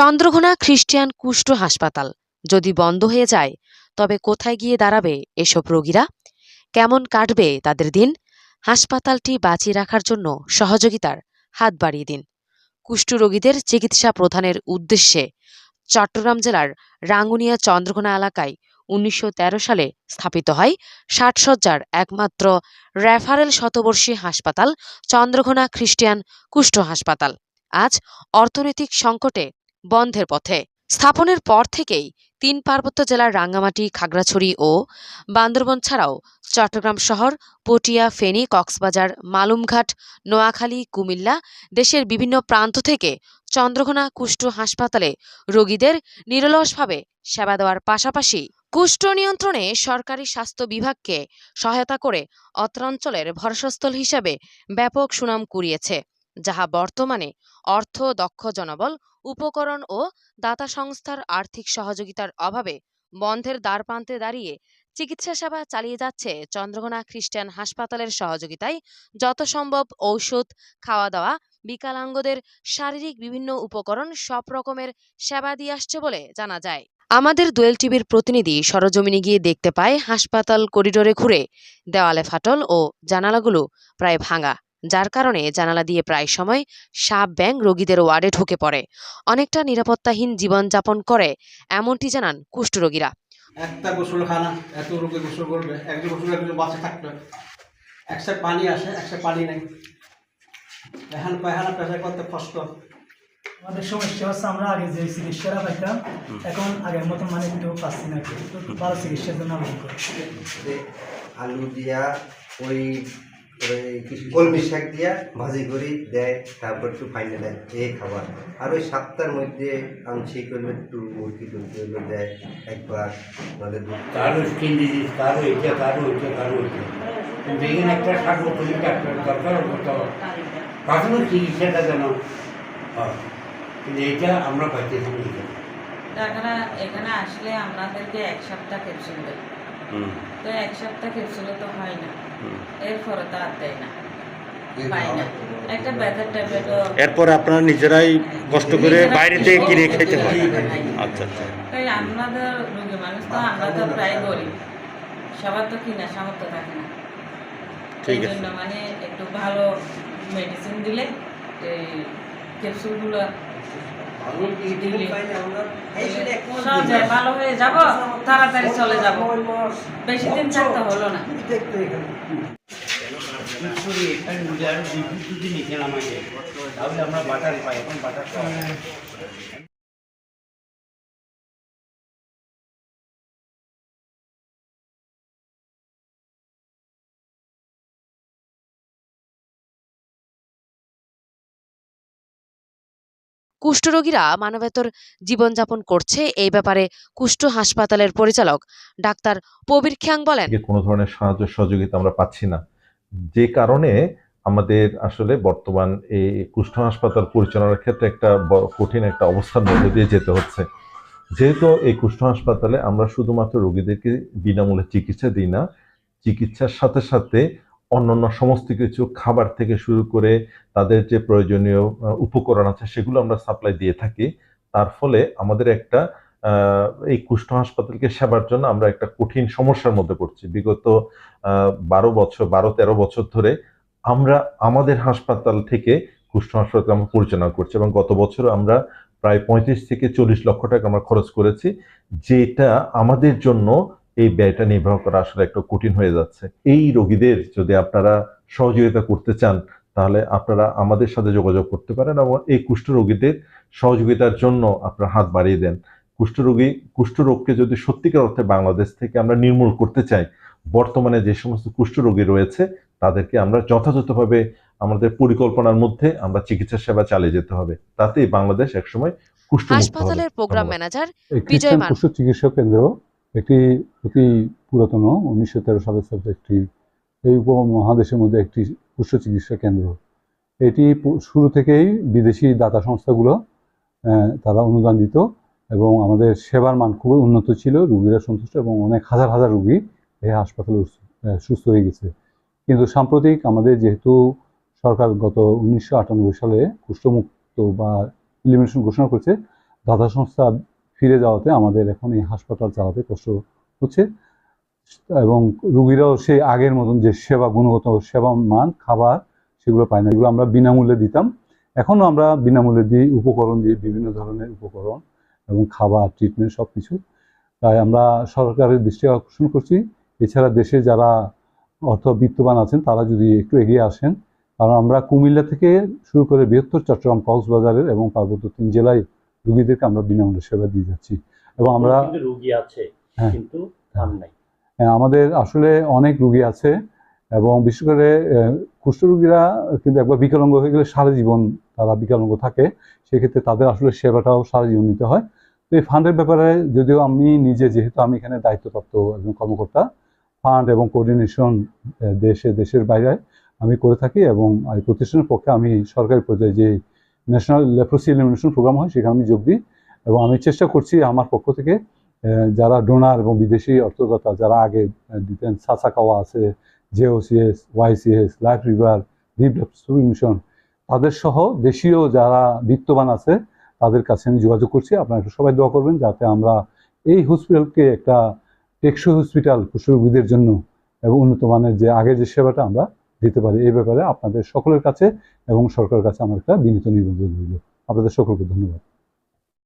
Chandraghona Christian কুষ্ঠ হাসপাতাল। যদি বন্ধ হয়ে যায়, তবে কোথায় গিয়ে দাঁড়াবে এসব রোগীরা? কেমন কাটবে তাদের দিন? হাসপাতালটি বাঁচিয়ে রাখার জন্য সহযোগিতার হাত বাড়িয়ে দিন। কুষ্ঠরোগীদের চিকিৎসা প্রদানের উদ্দেশ্যে চট্টগ্রাম জেলার রাঙ্গুনিয়া চন্দ্রঘোনা এলাকায় উনিশশো তেরো সালে স্থাপিত হয় ষাট সজ্জার একমাত্র রেফারেল শতবর্ষী হাসপাতাল চন্দ্রঘোনা খ্রিস্টিয়ান কুষ্ঠ হাসপাতাল। আজ অর্থনৈতিক সংকটে বন্ধের পথে। স্থাপনের পর থেকেই তিন পার্বত্য জেলার রাঙ্গামাটি, খাগড়াছড়ি ও বান্দরবন ছাড়াও চট্টগ্রাম শহর, পটিয়া, ফেনী, কক্সবাজার, মালুমঘাট, নোয়াখালী, কুমিল্লা দেশের বিভিন্ন প্রান্ত থেকে চন্দ্রঘোনা কুষ্ঠ হাসপাতালে রোগীদের নিরলসভাবে সেবা দেওয়ার পাশাপাশি কুষ্ঠ নিয়ন্ত্রণে সরকারি স্বাস্থ্য বিভাগকে সহায়তা করে অত্রাঞ্চলের ভরসাস্থল হিসাবে ব্যাপক সুনাম কুড়িয়েছে। যাহা বর্তমানে অর্থ, দক্ষ জনবল, উপকরণ ও দাতা সংস্থার আর্থিক সহযোগিতার অভাবে বন্ধের দ্বারপ্রান্তে দাঁড়িয়ে চিকিৎসা সেবা চালিয়ে যাচ্ছে চন্দ্রঘোনা খ্রিস্টান হাসপাতালের সহযোগিতায় যত সম্ভব ঔষধ খাওয়া দাওয়া বিকলাঙ্গদের শারীরিক বিভিন্ন উপকরণ সব রকমের সেবা দিয়ে আসছে বলে জানা যায়। আমাদের দোয়েল টিভির প্রতিনিধি সরজমিনে গিয়ে দেখতে পায় হাসপাতাল করিডোরে ঘুরে দেওয়ালে ফাটল ও জানালাগুলো প্রায় ভাঙা। যার কারণে জানালা দিয়ে প্রায় সময় সাপ ব্যাং রোগীদের ওয়ার্ডে ঢুকে পড়ে। অনেকটা নিরাপত্তাহীন জীবনযাপন করে এমনটি জানান কুষ্ঠরোগীরা একটা গোসলখানা এত রোগে গোসল করবে একজন গোসল একজন বাসে একসাথে পানি আসে একসাথে পানি নেই। এখন পায়খানা পেশা করতে কষ্ট। আমাদের সমস্যা হচ্ছে আমরা আগে যে চিকিৎসাটা পাইতাম এখন আগের মতো মানে একটু পাচ্ছি না ভালো চিকিৎসার জন্য আলু দিয়া ওই কলমি শাক দিয়া ভাজি করি দেয় তারপর একটু ফাইনে দেয় এই খাবার। আর ওই সাতটার মধ্যে আংশিক করলে একটু মুরগি টুরগি হলে দেয় একবার নাহলে দুধ কারও স্কিন ডিজিজ কারও এটা কারও ওইটা কারও ওইটা। কিন্তু এখানে একটা সার্বক্ষণিক ডাক্তার দরকার প্রাথমিক চিকিৎসাটা যেন হয়। কিন্তু এটা আমরা পাইতেছি না এখানে। এখানে এখানে আসলে আমাদেরকে এক সপ্তাহ ক্যাপসুল দেয়। তো এক সপ্তাহ ক্যাপসুলে তো হয় না। এরপরে তো আর দেয় না। এরপর আপনারা নিজেরাই কষ্ট করে বাইরে থেকে কিনে খেতে হয় আচ্ছা আচ্ছা। তাই আমাদের রোগী মানুষ তো আমরা তো প্রায় গরিব। সবার তো কিনা সামর্থ্য থাকে না। ঠিক এই আছে। জন্য মানে একটু ভালো মেডিসিন দিলে এই ক্যাপসুলগুলো ভালো হয়ে যাব তাড়াতাড়ি চলে যাব। বেশি দিন থাকতে হলো না। নামাই দেয়, তাহলে আমরা বাটার পাই এখন বাটার কুষ্ঠরোগীরা মানবেতর জীবনযাপন করছে। এই ব্যাপারে কুষ্ঠ হাসপাতালের পরিচালক ডাক্তার প্রবীর খ্যাং বলেন কোনো ধরনের সাহায্য সহযোগিতা আমরা পাচ্ছি না। যে কারণে আমাদের আসলে বর্তমান এই কুষ্ঠ হাসপাতাল পরিচালনার ক্ষেত্রে একটা কঠিন একটা অবস্থার মধ্যে দিয়ে যেতে হচ্ছে। যেহেতু এই কুষ্ঠ হাসপাতালে আমরা শুধুমাত্র রোগীদেরকে বিনামূল্যে চিকিৎসা দিই না, চিকিৎসার সাথে সাথে অন্যান্য সমস্ত কিছু খাবার থেকে শুরু করে তাদের যে প্রয়োজনীয় উপকরণ আছে সেগুলো আমরা সাপ্লাই দিয়ে থাকি। তার ফলে আমাদের একটা এই কুষ্ঠ হাসপাতালকে সেবার জন্য আমরা একটা কঠিন সমস্যার মধ্যে পড়ছি। বিগত বারো বছর, বারো, তেরো বছর ধরে আমরা, আমাদের হাসপাতাল থেকে কুষ্ঠ হাসপাতাল আমরা পরিচালনা করছি এবং গত বছর আমরা প্রায় পঁয়ত্রিশ থেকে চল্লিশ লক্ষ টাকা আমরা খরচ করেছি, যেটা আমাদের জন্য এই ব্যয়টা নির্বাহ করা আসলে একটু কঠিন হয়ে যাচ্ছে এই রোগীদের যদি আপনারা সহযোগিতা করতে চান তাহলে আপনারা আমাদের সাথে যোগাযোগ করতে পারেন এবং এই কুষ্ঠ রোগীদের সহযোগিতার জন্য আপনারা হাত বাড়িয়ে দেন কুষ্ঠরোগী কুষ্ঠরোগকে যদি সত্যিকার অর্থে বাংলাদেশ থেকে আমরা নির্মূল করতে চাই বর্তমানে যে সমস্ত কুষ্ঠরোগী রয়েছে তাদেরকে আমরা যথাযথভাবে আমাদের পরিকল্পনার মধ্যে আমরা চিকিৎসা সেবা চালিয়ে যেতে হবে তাতেই বাংলাদেশ একসময় হবে হাসপাতালের প্রোগ্রাম। ম্যানেজার বিজয় মান। চিকিৎসা কেন্দ্র একটি অতি পুরাতন, উনিশশো তেরো সালে স্থাপিত একটি এই উপমহাদেশের মধ্যে একটি পশু চিকিৎসা কেন্দ্র। এটি শুরু থেকেই বিদেশি দাতা সংস্থাগুলো তারা অনুদান দিত এবং আমাদের সেবার মান খুবই উন্নত ছিল, রুগীরা সন্তুষ্ট এবং অনেক হাজার হাজার রুগী এই হাসপাতালে সুস্থ হয়ে গেছে। কিন্তু সাম্প্রতিক আমাদের যেহেতু সরকার গত উনিশশো আটানব্বই সালে কুষ্ঠমুক্ত বা ইলিমিনেশন ঘোষণা করেছে, দাতা সংস্থা ফিরে যাওয়াতে, আমাদের এখন এই হাসপাতাল চালাতে কষ্ট হচ্ছে এবং রুগীরাও সেই আগের মতন যে সেবা, গুণগত সেবা মান, খাবার সেগুলো পায় না। এগুলো আমরা বিনামূল্যে দিতাম। এখনও আমরা বিনামূল্যে দিই, উপকরণ দিয়ে বিভিন্ন ধরনের উপকরণ এবং খাবার ট্রিটমেন্ট সব কিছু তাই আমরা সরকারের দৃষ্টি আকর্ষণ করছি। এছাড়া দেশে যারা অর্থ বিত্তবান আছেন, তারা যদি একটু এগিয়ে আসেন, কারণ আমরা কুমিল্লা থেকে শুরু করে বৃহত্তর চট্টগ্রাম, কক্সবাজারের এবং পার্বত্য তিন জেলায় রুগীদেরকে আমরা বিনামূল্যে সেবা দিয়ে যাচ্ছি। এবং আমরা রুগী আছে হ্যাঁ। কিন্তু নাই। হ্যাঁ, আমাদের আসলে অনেক রুগী আছে এবং বিশেষ করে কুষ্ঠরোগীরা কিন্তু একবার বিকলাঙ্গ হয়ে গেলে সারা জীবন তারা বিকলাঙ্গ থাকে। সেক্ষেত্রে তাদের আসলে সেবাটাও সারা জীবন নিতে হয়। তো এই ফান্ডের ব্যাপারে যদিও আমি নিজে যেহেতু আমি এখানে দায়িত্বপ্রাপ্ত একজন কর্মকর্তা ফান্ড এবং কোঅর্ডিনেশন দেশে দেশের বাইরে আমি করে থাকি এবং এই প্রতিষ্ঠানের পক্ষে আমি সরকারি পর্যায়ে যে ন্যাশনাল লেপ্রোসি এলিমিনেশন প্রোগ্রাম হয়, সেখানে আমি যোগ দিই এবং আমি চেষ্টা করছি আমার পক্ষ থেকে যারা ডোনার এবং বিদেশি অর্থদাতা যারা আগে দিতেন সাসাকাওয়া আছে JOCS YCS life river, deep mission তাদের সহ দেশীয় যারা বিত্তবান আছে, তাদের কাছে আমি যোগাযোগ করছি। আপনারা একটু সবাই দোয়া করবেন যাতে আমরা এই হসপিটালকে একটা টেকসই হসপিটাল কুষ্ঠরোগীদের জন্য এবং উন্নত মানের যে আগের যে সেবাটা আমরা দিতে পারি এই ব্যাপারে আপনাদের সকলের কাছে এবং সরকারের কাছে আমার একটা বিনীত নিবেদন রইল। আপনাদের সকলকে ধন্যবাদ।